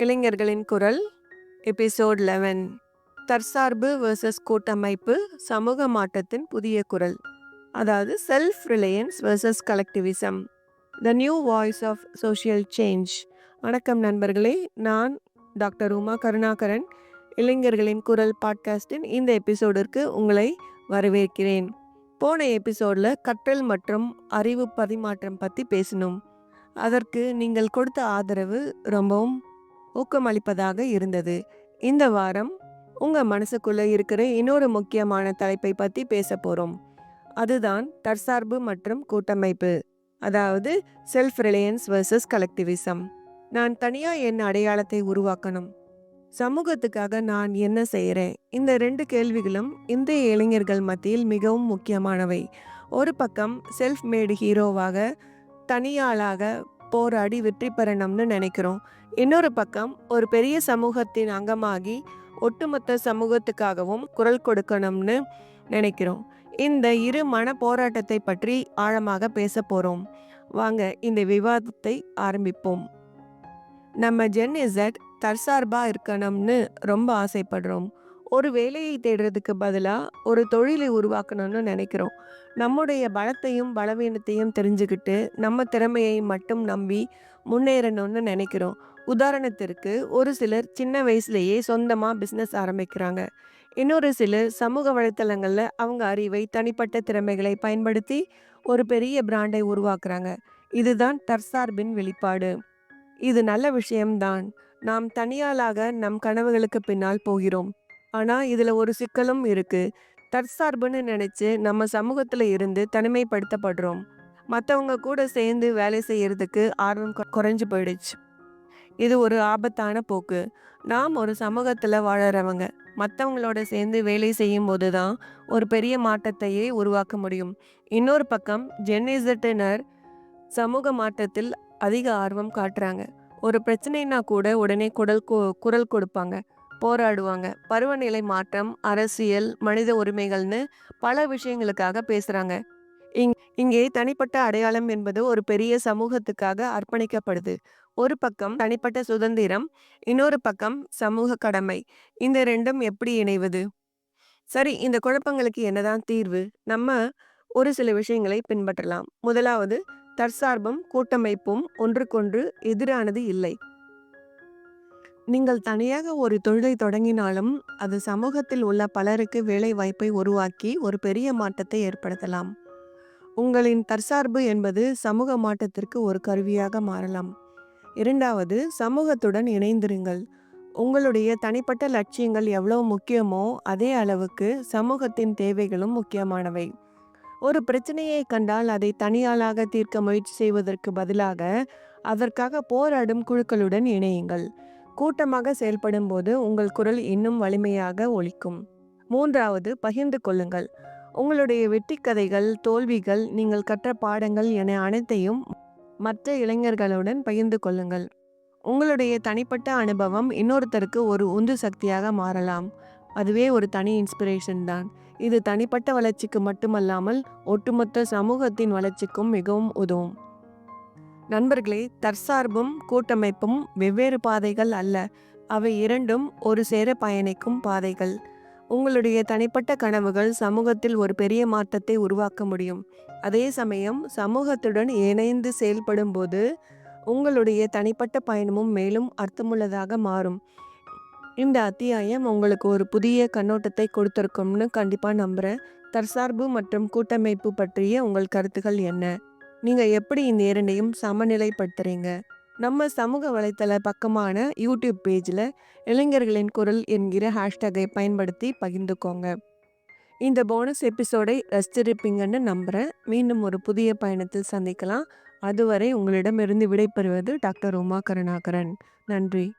இளைஞர்களின் குரல் episode eleven. தற்சார்பு வெர்சஸ் கூட்டமைப்பு சமூக மாற்றத்தின் புதிய குரல். அதாவது self reliance versus collectivism the new voice of social change வணக்கம் நண்பர்களே நான் டாக்டர் உமா கருணாகரன். இளைஞர்களின் குரல் பாட்காஸ்டின் இந்த எபிசோடிற்கு உங்களை வரவேற்கிறேன். போன எபிசோடில் கற்றல் மற்றும் அறிவு பரிமாற்றம் பற்றி பேசணும் அதற்கு நீங்கள் கொடுத்த ஆதரவு ரொம்பவும் ஊக்கமளிப்பதாக இருந்தது. இந்த வாரம் உங்கள் மனசுக்குள்ளே இருக்கிற இன்னொரு முக்கியமான தலைப்பை பற்றி பேச போகிறோம் அதுதான் தற்சார்பு மற்றும் கூட்டமைப்பு அதாவது செல்ஃப் ரிலையன்ஸ் வர்சஸ் கலெக்டிவிசம் நான் தனியாக என் அடையாளத்தை உருவாக்கணும். சமூகத்துக்காக நான் என்ன செய்கிறேன் இந்த ரெண்டு கேள்விகளும் இந்திய இளைஞர்கள் மத்தியில் மிகவும் முக்கியமானவை. ஒரு பக்கம் செல்ஃப் மேடு ஹீரோவாக தனியாளாக போராடி வெற்றி பெறணும்னு நினைக்கிறோம். இன்னொரு பக்கம் ஒரு பெரிய சமூகத்தின் அங்கமாகி ஒட்டுமொத்த சமூகத்துக்காகவும் குரல் கொடுக்கணும்னு நினைக்கிறோம். இந்த இரு மன போராட்டத்தை பற்றி ஆழமாக பேச போகிறோம் வாங்க இந்த விவாதத்தை ஆரம்பிப்போம். நம்ம ஜென் இசட் தற்சார்பாக இருக்கணும்னு ரொம்ப ஆசைப்படுறோம். ஒரு வேலையை தேடுறதுக்கு பதிலாக ஒரு தொழிலை உருவாக்கணும்னு நினைக்கிறோம். நம்முடைய பலத்தையும் பலவீனத்தையும் தெரிஞ்சுக்கிட்டு நம்ம திறமையை மட்டும் நம்பி முன்னேறணும்னு நினைக்கிறோம். உதாரணத்திற்கு ஒரு சிலர் சின்ன வயசுலேயே சொந்தமாக பிஸ்னஸ் ஆரம்பிக்கிறாங்க. இன்னொரு சிலர் சமூக வலைத்தளங்களில் அவங்க அறிவை தனிப்பட்ட திறமைகளை பயன்படுத்தி ஒரு பெரிய பிராண்டை உருவாக்குறாங்க. இதுதான் தற்சார்பின் வெளிப்பாடு. இது நல்ல விஷயம்தான். நாம் தனியாளாக நம் கனவுகளுக்கு பின்னால் போகிறோம். ஆனால் இதில் ஒரு சிக்கலும் இருக்குது தற்சார்புன்னு நினச்சி நம்ம சமூகத்தில் இருந்து தனிமைப்படுத்தப்படுறோம். மற்றவங்க கூட சேர்ந்து வேலை செய்கிறதுக்கு ஆர்வம் குறைஞ்சி குறைஞ்சு போயிடுச்சு. இது ஒரு ஆபத்தான போக்கு. நாம் ஒரு சமூகத்தில் வாழறவங்க மற்றவங்களோட சேர்ந்து வேலை செய்யும் போது தான் ஒரு பெரிய மாற்றத்தையே உருவாக்க முடியும். இன்னொரு பக்கம் ஜென்னிசட்டினர் சமூக மாற்றத்தில் அதிக ஆர்வம் காட்டுறாங்க. ஒரு பிரச்சனைனா கூட உடனே குரல் கு- குரல் கொடுப்பாங்க. போராடுவாங்க. பருவநிலை மாற்றம் அரசியல் மனித உரிமைகள்னு பல விஷயங்களுக்காக பேசுறாங்க. இங் இங்கே தனிப்பட்ட அடையாளம் என்பது ஒரு பெரிய சமூகத்துக்காக அர்ப்பணிக்கப்படுது. ஒரு பக்கம் தனிப்பட்ட சுதந்திரம் இன்னொரு பக்கம் சமூக கடமை. இந்த ரெண்டும் எப்படி இணைவது? சரி இந்த குழப்பங்களுக்கு என்னதான் தீர்வு? நம்ம ஒரு சில விஷயங்களை பின்பற்றலாம். முதலாவது தற்சார்பும் கூட்டமைப்பும் ஒன்றுக்கொன்று எதிரானது இல்லை. நீங்கள் தனியாக ஒரு தொழிலை தொடங்கினாலும் அது சமூகத்தில் உள்ள பலருக்கு வேலை வாய்ப்பை உருவாக்கி ஒரு பெரிய மாற்றத்தை ஏற்படுத்தலாம். உங்களின் தற்சார்பு என்பது சமூக மாற்றத்திற்கு ஒரு கருவியாக மாறலாம். இரண்டாவது சமூகத்துடன் இணைந்திருங்கள். உங்களுடைய தனிப்பட்ட லட்சியங்கள் எவ்வளவு முக்கியமோ அதே அளவுக்கு சமூகத்தின் தேவைகளும் முக்கியமானவை. ஒரு பிரச்சனையை கண்டால் அதை தனியாளாக தீர்க்க முயற்சி செய்வதற்கு பதிலாக அதற்காக போராடும் குழுக்களுடன் இணையுங்கள். கூட்டமாக செயல்படும் போது உங்கள் குரல் இன்னும் வலிமையாக ஒழிக்கும் மூன்றாவது பகிர்ந்து கொள்ளுங்கள். உங்களுடைய வெற்றி கதைகள் தோல்விகள் நீங்கள் கற்ற பாடங்கள் என அனைத்தையும் மற்ற இளைஞர்களுடன் பகிர்ந்து கொள்ளுங்கள். உங்களுடைய தனிப்பட்ட அனுபவம் இன்னொருத்தருக்கு ஒரு உந்து சக்தியாக மாறலாம். அதுவே ஒரு தனி இன்ஸ்பிரேஷன் தான். இது தனிப்பட்ட வளர்ச்சிக்கு மட்டுமல்லாமல் ஒட்டுமொத்த சமூகத்தின் வளர்ச்சிக்கும் மிகவும் உதவும். நண்பர்களே தற்சார்பும் கூட்டமைப்பும் வெவ்வேறு பாதைகள் அல்ல. அவை இரண்டும் ஒரு சேர பயணிக்கும் பாதைகள். உங்களுடைய தனிப்பட்ட கனவுகள் சமூகத்தில் ஒரு பெரிய மாற்றத்தை உருவாக்க முடியும். அதே சமயம் சமூகத்துடன் இணைந்து செயல்படும் போது உங்களுடைய தனிப்பட்ட பயணமும் மேலும் அர்த்தமுள்ளதாக மாறும். இந்த அத்தியாயம் உங்களுக்கு ஒரு புதிய கண்ணோட்டத்தை கொடுத்திருக்கும்னு கண்டிப்பாக நம்புகிறேன் தற்சார்பு மற்றும் கூட்டமைப்பு பற்றிய உங்கள் கருத்துக்கள் என்ன? நீங்கள் எப்படி இந்த இரண்டையும் சமநிலைப்படுத்துகிறீங்க நம்ம சமூக வலைத்தள பக்கமான யூடியூப் பேஜில் இளைஞர்களின் குரல் என்கிற ஹேஷ்டேகை பயன்படுத்தி பகிர்ந்துக்கோங்க. இந்த போனஸ் எபிசோடை ரசிச்சிருப்பீங்கன்னு நம்புகிறேன் மீண்டும் ஒரு புதிய பயணத்தில் சந்திக்கலாம். அதுவரை உங்களிடமிருந்து விடைபெறுவது டாக்டர் உமா கருணாகரன் நன்றி.